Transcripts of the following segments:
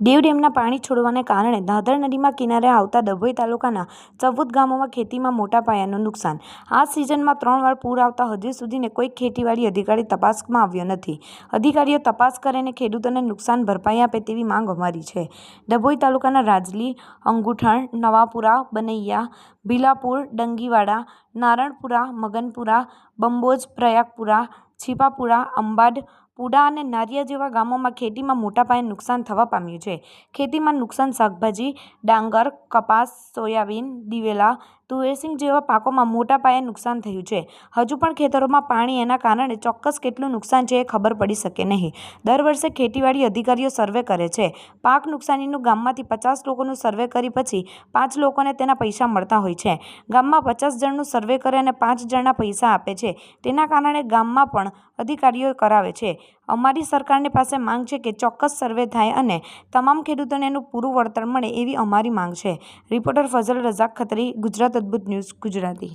દેવ ડેમના પાણી છોડવાને કારણે દાદર નદીમાં કિનારે આવતા ડભોઈ તાલુકાના ચૌદ ગામોમાં ખેતીમાં મોટા પાયાનું નુકસાન. આ સિઝનમાં ત્રણ વાર પૂર આવતા હજી સુધીને કોઈ ખેતીવાડી અધિકારી તપાસમાં આવ્યો નથી. અધિકારીઓ તપાસ કરીને ખેડૂતોને નુકસાન ભરપાઈ આપે તેવી માંગ અમારી છે. ડભોઈ તાલુકાના રાજલી, અંગુઠણ, નવાપુરા, બનૈયા, ભીલાપુર, ડંગીવાડા, નારણપુરા, મગનપુરા બંબોજ પ્રયાગપુરા, છીપાપુરા, અંબાડ પુડા અને નારિયા જેવા ગામોમાં ખેતીમાં મોટા પાયે નુકસાન થવા પામ્યું છે. ખેતીમાં નુકસાન શાકભાજી, ડાંગર, કપાસ, સોયાબીન, દિવેલા તુવેરસિંગ જેવા પાકોમાં મોટા પાયે નુકસાન થયું છે. હજુ પણ ખેતરોમાં પાણી એના કારણે ચોક્કસ કેટલું નુકસાન છે એ ખબર પડી શકે નહીં. દર વર્ષે ખેતીવાડી અધિકારીઓ સર્વે કરે છે. પાક નુકસાનીનું ગામમાંથી પચાસ લોકોનું સર્વે કરી પછી પાંચ લોકોને તેના પૈસા મળતા હોય છે. ગામમાં પચાસ જણનું સર્વે કરે અને પાંચ જણના પૈસા આપે છે. તેના કારણે ગામમાં પણ અધિકારીઓ કરાવે છે. અમારી સરકારની પાસે માંગ છે કે ચોક્કસ સર્વે થાય અને તમામ ખેડૂતોને એનું પૂરું વળતર મળે એવી અમારી માંગ છે. Reporter Fazal Razak Khatri, Gujarat Adbhut news, Gujarati.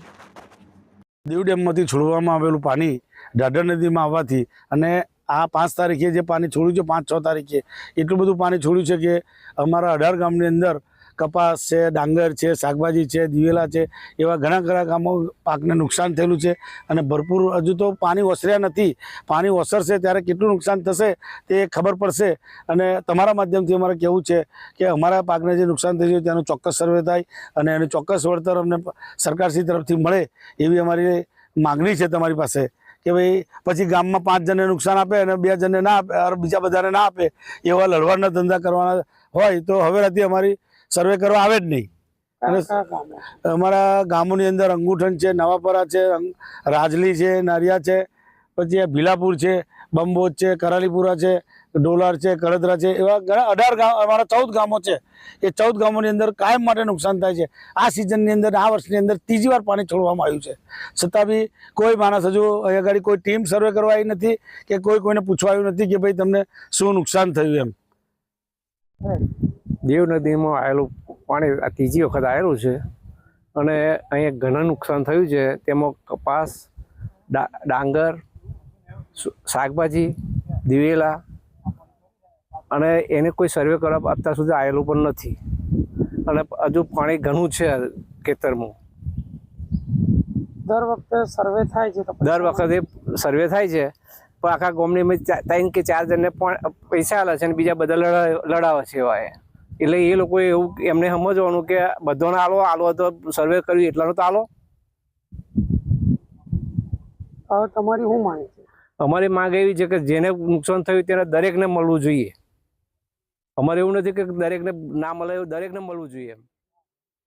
Diu ડેમમાંથી છોડવામાં આવેલું પાણી દાદર નદીમાં આવવાથી અને આ પાંચ તારીખે જે પાણી છોડ્યું છે, પાંચ છ તારીખે, એટલું બધું પાણી છોડ્યું છે કે અમારા અઢાર ગામની અંદર કપાસ છે, ડાંગર છે, શાકભાજી છે, દિવેલા છે, એવા ઘણા ઘણા ગામો પાકને નુકસાન થયેલું છે. અને ભરપૂર હજુ તો પાણી ઓસર્યા નથી. પાણી ઓસરશે ત્યારે કેટલું નુકસાન થશે તે ખબર પડશે. અને તમારા માધ્યમથી અમારે કહેવું છે કે અમારા પાકને જે નુકસાન થયું છે તેનું ચોક્કસ સર્વે થાય અને એનું ચોક્કસ વળતર અમને સરકારશ્રી તરફથી મળે એવી અમારી માગણી છે તમારી પાસે કે ભાઈ પછી ગામમાં પાંચ જણને નુકસાન આપે અને બે જણને ના આપે બીજા બધાને ના આપે એવા લડવાના ધંધા કરવાના હોય તો હવેથી અમારી સર્વે કરવા આવે જ નહીં. અને અમારા ગામોની અંદર અંગુઠણ છે નવાપરા છે રાજલી છે નારિયા છે પછી આ ભીલાપુર છે બંબોજ છે કરાલીપુરા છે ડોલાર છે કડદરા છે એવા ઘણા અઢાર ગામ અમારા ચૌદ ગામો છે. એ ચૌદ ગામોની અંદર કાયમ માટે નુકસાન થાય છે. આ સિઝનની અંદર આ વર્ષની અંદર ત્રીજી વાર પાણી છોડવામાં આવ્યું છે. છતાં બી કોઈ માણસ હજુ અહીંયા આગળ કોઈ ટીમ સર્વે કરવા આવી નથી કે કોઈ કોઈને પૂછવા આવ્યું નથી કે ભાઈ તમને શું નુકસાન થયું એમ. દેવ નદીમાં આવેલું પાણી આ ત્રીજી વખત આવેલું છે. અને અહીંયા ઘણા નુકસાન થયું છે. તેમાં કપાસ ડાંગર શાકભાજી દિવેલા અને એને કોઈ સર્વે કરવા અત્યાર સુધી આવેલું પણ નથી. અને હજુ પાણી ઘણું છે ખેતરમાં. દર વખતે સર્વે થાય છે દર વખતે સર્વે થાય છે. પણ આખા ગામની ત્રણ કે ચાર જણને પણ પૈસા આલે છે અને બીજા બધા લડા લડાવે છે એવા એટલે એ લોકોએ એવું એમને સમજવાનું કે બધાને આલો આલો તો સર્વે કર્યું એટલાનો તો આલો. હવે તમારી શું માંગ છે? અમારી માંગ એવી છે કે જેને નુકસાન થયું તેને દરેકને મળવું જોઈએ. અમારે એવું નથી કે દરેકને ના મળે એવું દરેકને મળવું જોઈએ એમ.